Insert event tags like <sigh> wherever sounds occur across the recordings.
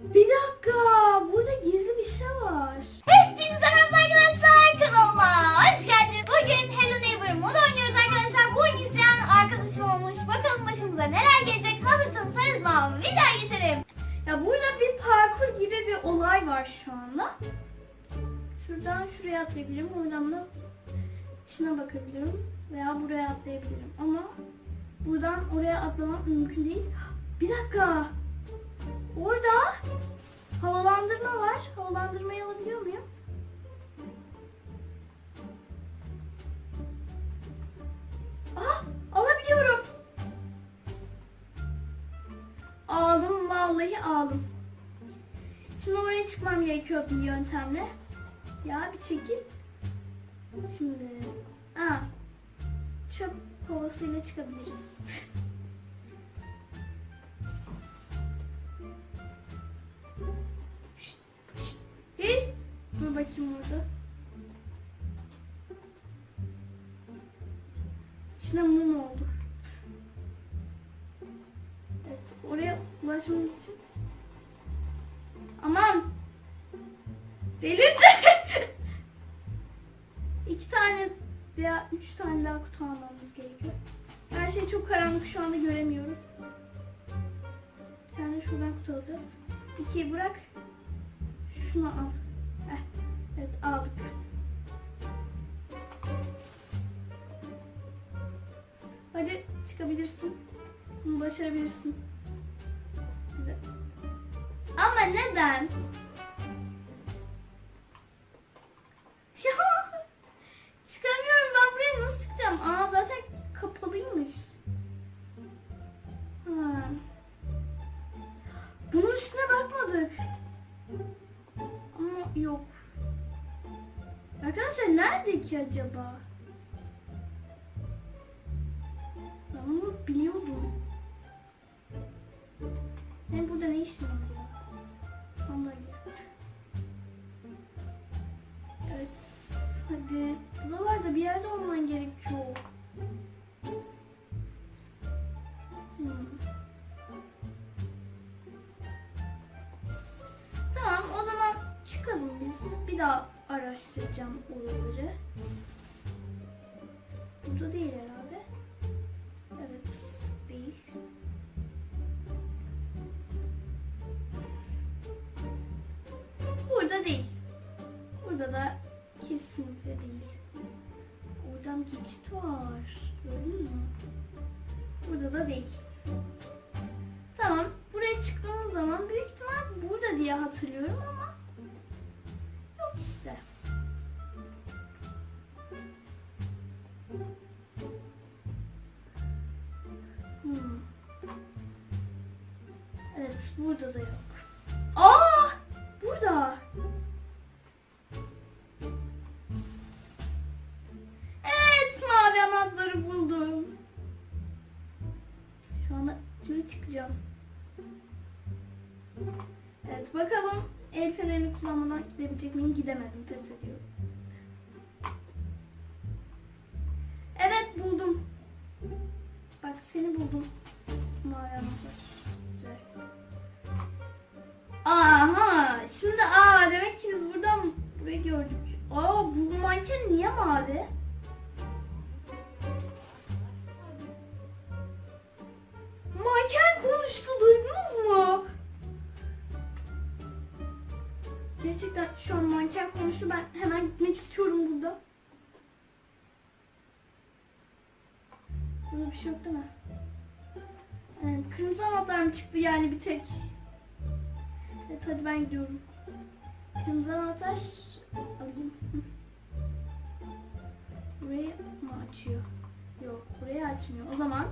Bir dakika. Burada gizli bir şey var. Hepinize merhaba arkadaşlar kanalıma hoş geldiniz. Bugün Hello Neighbor mod oynuyoruz arkadaşlar. Bu isteyen arkadaşım olmuş. Bakalım başımıza neler gelecek. Hazırsanız zaman videoya geçelim. Ya burada bir parkur gibi bir olay var şu anda. Şuradan şuraya atlayabilirim. Oradan da içine bakabilirim. Veya buraya atlayabilirim. Ama buradan oraya atlamak mümkün değil. Bir dakika. Orada havalandırma var. Havalandırmayı alabiliyor muyum? Ah alabiliyorum. Aldım vallahi aldım. Şimdi oraya çıkmam gerekiyor bir yöntemle. Ya bir çekil. Şimdi Aa, çöp kovasıyla çıkabiliriz. <laughs> bakayım orada. İçine mum oldu. Evet, oraya ulaşmak için. Aman! Delirdi! <laughs> İki tane veya üç tane daha kutu almamız gerekiyor. Her şey çok karanlık şu anda göremiyorum. Bir tane şuradan kutu alacağız. Dikiyi bırak. Şunu al. Evet aldık. Hadi çıkabilirsin. Bunu başarabilirsin. Güzel. Ama neden? Ki acaba? Ben bunu biliyordum. Hem burada ne işin ya? Sandalye. Evet. Hadi. Buralarda bir yerde olman gerekiyor. Hmm. Tamam o zaman çıkalım biz. Bir daha araştıracağım oraları. Burada değil herhalde. Evet değil. Burada değil. Burada da kesinlikle değil. Oradan geçit var. Gördün mü? Burada da değil. Tamam. Buraya çıktığımız zaman büyük ihtimal burada diye hatırlıyorum ama burada da yok. Aa! Burada. Evet, mavi anahtarı buldum. Şu anda şimdi çıkacağım. Evet, bakalım el fenerini kullanmadan gidebilecek miyim? Gidemedim, pes ediyorum. Konuştu duydunuz mu? Gerçekten şu an manken konuştu. Ben hemen gitmek istiyorum burada. Burada bir şey yok değil mi? Evet, kırmızı anahtar mı çıktı yani bir tek? Evet hadi ben gidiyorum. Kırmızı anahtar alayım. Burayı mı açıyor? Yok burayı açmıyor. O zaman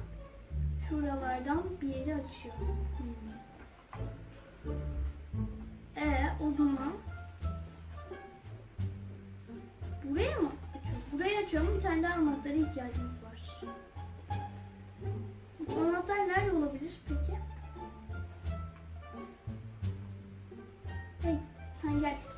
şuralardan bir yeri açıyor. Hmm. Ee o zaman buraya mı açıyor? Burayı açıyorum. Bir tane daha anahtara ihtiyacımız var. Bu anahtar nerede olabilir peki? Hey sen gel.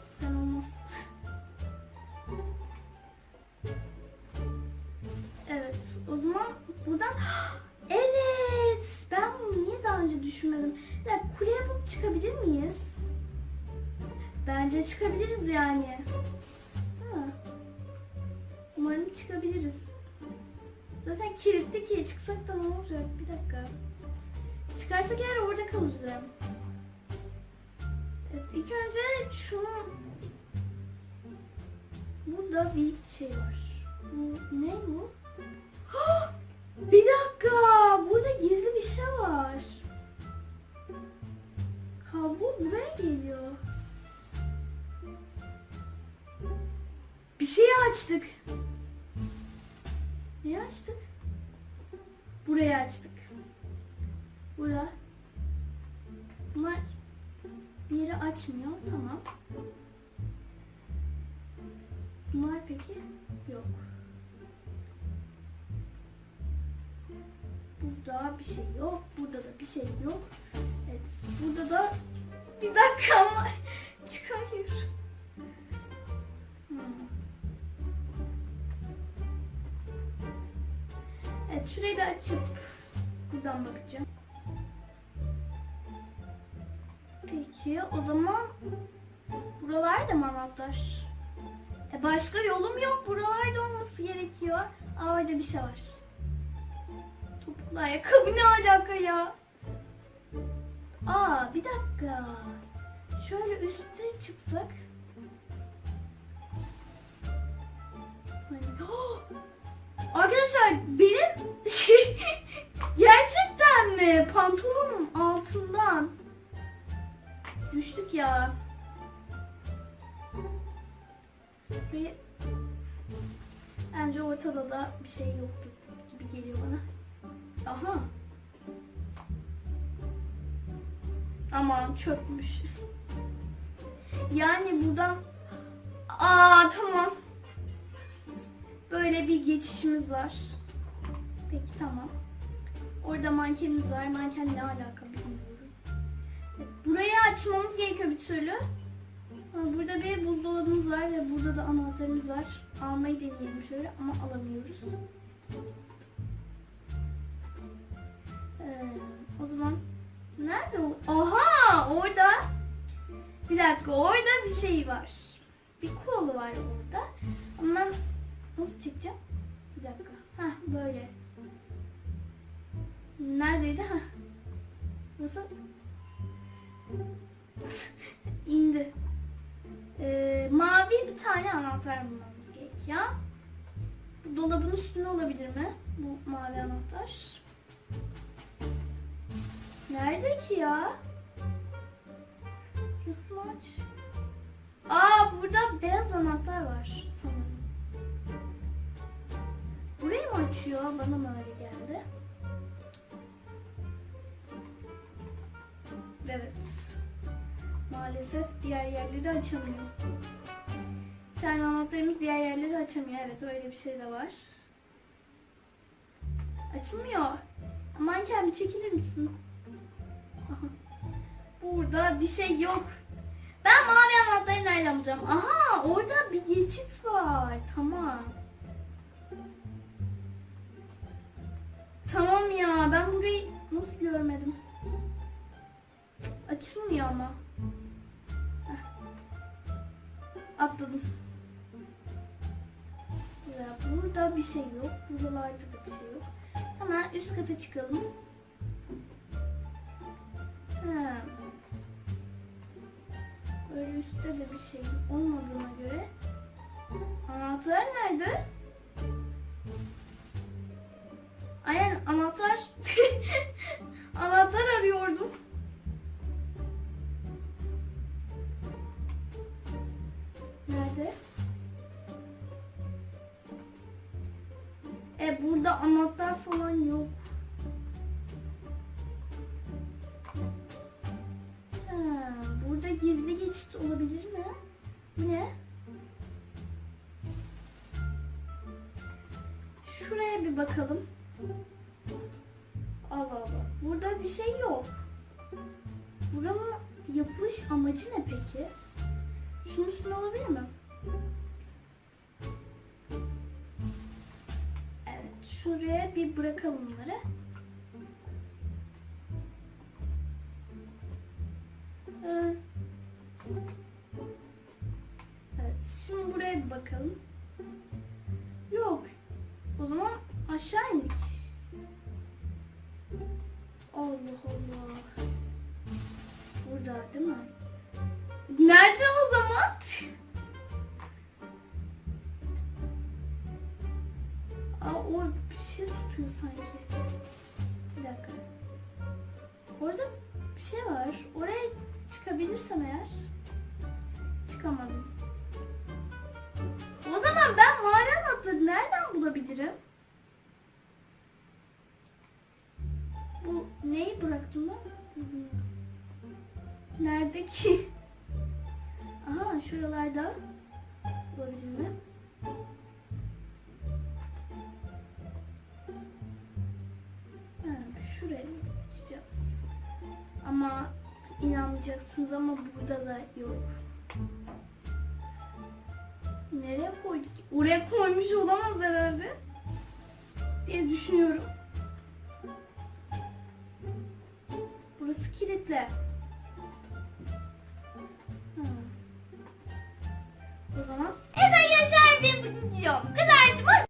Düşünmedim? Ya kule yapıp çıkabilir miyiz? Bence çıkabiliriz yani. Ha. Umarım çıkabiliriz. Zaten kilitli ki çıksak da ne olacak? Bir dakika. Çıkarsak eğer orada kalacağım. Evet, ilk önce şunu... Burada bir şey var. Bu ne bu? <gasps> Bir dakika! Burada gizli bir şey var. Kablo buraya geliyor. Bir şey açtık. Neyi açtık? Burayı açtık. Bura. Bunlar bir yeri açmıyor. Tamam. Bunlar peki? Yok. Burada bir şey yok. Burada da bir şey yok. Evet. Burada da bir dakika ama <laughs> çıkamıyorum. Hmm. Evet şurayı da açıp buradan bakacağım. Peki o zaman buralarda mı anahtar? E başka yolum yok. Buralarda olması gerekiyor. Aa orada bir şey var. Topuklu ayakkabı <laughs> ne alaka ya? Aa bir dakika. Şöyle üstte çıksak. <gasps> Arkadaşlar benim <laughs> gerçekten mi pantolonum altından düştük ya. Ve bence ortada da bir şey yoktu gibi geliyor bana. Aha. Aman çökmüş. Yani buradan Aa tamam. Böyle bir geçişimiz var. Peki tamam. Orada mankenimiz var. Manken ne alaka bilmiyorum. Burayı açmamız gerekiyor bir türlü. Burada bir buzdolabımız var ve burada da anahtarımız var. Almayı deneyelim şöyle ama alamıyoruz. Ee, o zaman nerede o? Orada. Bir dakika orada bir şey var. Bir kolu var orada. Ama ben nasıl çıkacağım? Bir dakika. Hah böyle. Neredeydi? Hah. Nasıl? <laughs> İndi. Ee, mavi bir tane anahtar bulmamız gerekiyor. Bu dolabın üstünde olabilir mi? Bu mavi anahtar. Nerede ki ya? Şurasını aç. Aa burada beyaz anahtar var sanırım. Burayı mı açıyor? Bana mı öyle geldi? Evet. Maalesef diğer yerleri açamıyor. Bir tane anahtarımız diğer yerleri açamıyor. Evet öyle bir şey de var. Açılmıyor. Aman kendi çekilir misin? Burada bir şey yok. Bulacağım? Aha orada bir geçit var. Tamam. Tamam ya ben burayı nasıl görmedim? Açılmıyor ama. Heh. Atladım. Ya burada bir şey yok. Buralarda da bir şey yok. Hemen üst kata çıkalım. Ha. Böyle üstte de bir şey olmadığına göre. Anahtar nerede? Aynen anahtar. <laughs> anahtar arıyordum. Nerede? E burada anahtar falan yok. Şuraya bir bakalım. Allah Allah. Burada bir şey yok. Buranın yapılış amacı ne peki? Şunun üstünde olabilir mi? Evet. Şuraya bir bırakalım bunları. Ee, bir bakalım. Aa, o bir şey tutuyor sanki. Bir dakika. Orada bir şey var. Oraya çıkabilirsem eğer. Çıkamadım. O zaman ben mağara anahtarı nereden bulabilirim? Bu neyi bıraktım ben? Nerede ki? Aha şuralarda bulabilir mi? Ama inanmayacaksınız ama burada da yok. Nereye koyduk? Oraya koymuş olamaz herhalde. Diye düşünüyorum. Burası kilitli. Ha. O zaman Evet arkadaşlar benim bugünkü videom bu kadar.